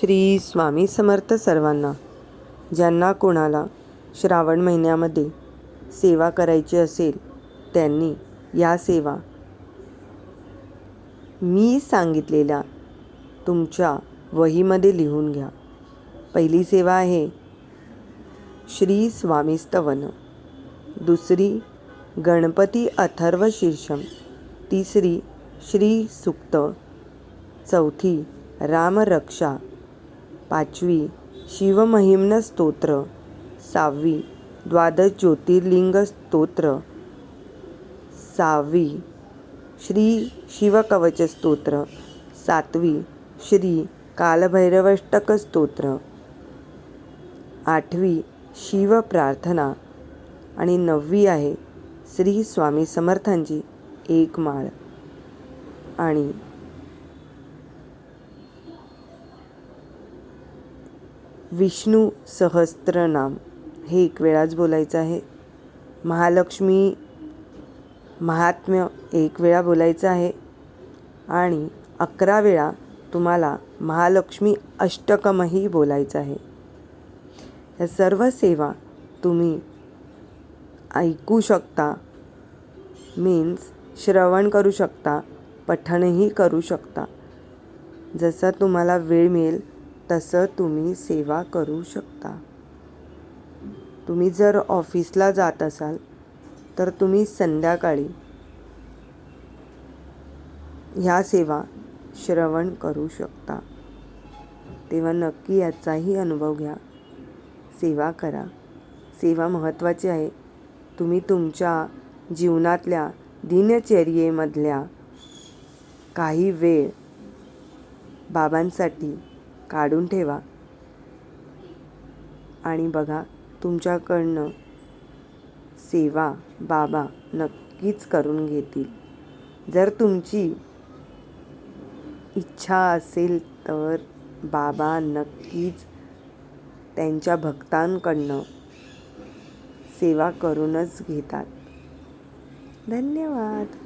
श्री स्वामी समर्थ सर्वांना ज्यांना कोणाला श्रावण महिन्यामध्ये सेवा करायची असेल त्यांनी या सेवा मी सांगितलेल्या तुमच्या वहीमध्ये लिहून घ्या. पहिली सेवा आहे श्री स्वामी स्तवन दुसरी गणपती अथर्व शीर्षम. तिसरी श्री सुक्त. चौथी रामरक्षा. पाचवी शिवमहिम्न स्तोत्र. सहावी द्वादश ज्योतिर्लिंग स्तोत्र सहावी श्री शिवकवच स्तोत्र. सातवी श्री कालभैरवष्टक स्तोत्र आठवी शिवप्रार्थना आणि नववी आहे श्री स्वामी समर्थांची एक माळ आणि विष्णू सहस्त्रनाम. हे एक वेळाच बोलायचं आहे. महालक्ष्मी महात्म्य एक वेळा बोलायचं आहे. आणि अकरा वेळा तुम्हाला महालक्ष्मी अष्टकमही बोलायचं आहे. या सर्व सेवा तुम्ही ऐकू शकता. मीन्स श्रवण करू शकता. पठणही करू शकता. जसं तुम्हाला वेळ मिळेल तसं तुम्ही सेवा करू शकता. तुम्ही जर ऑफिसला जात असाल तर तुम्ही संध्याकाळी ह्या सेवा श्रवण करू शकता. तेव्हा नक्की याचाही अनुभव घ्या. सेवा करा. सेवा महत्त्वाची आहे. तुम्ही तुमच्या जीवनातल्या दिनचर्येमधल्या काही वेळ बाबांसाठी काढून ठेवा. आणि बघा तुमच्याकडनं सेवा बाबा नक्कीच करून घेतील. जर तुमची इच्छा असेल तर बाबा नक्कीच त्यांच्या भक्तांकडनं सेवा करूनच घेतात. धन्यवाद.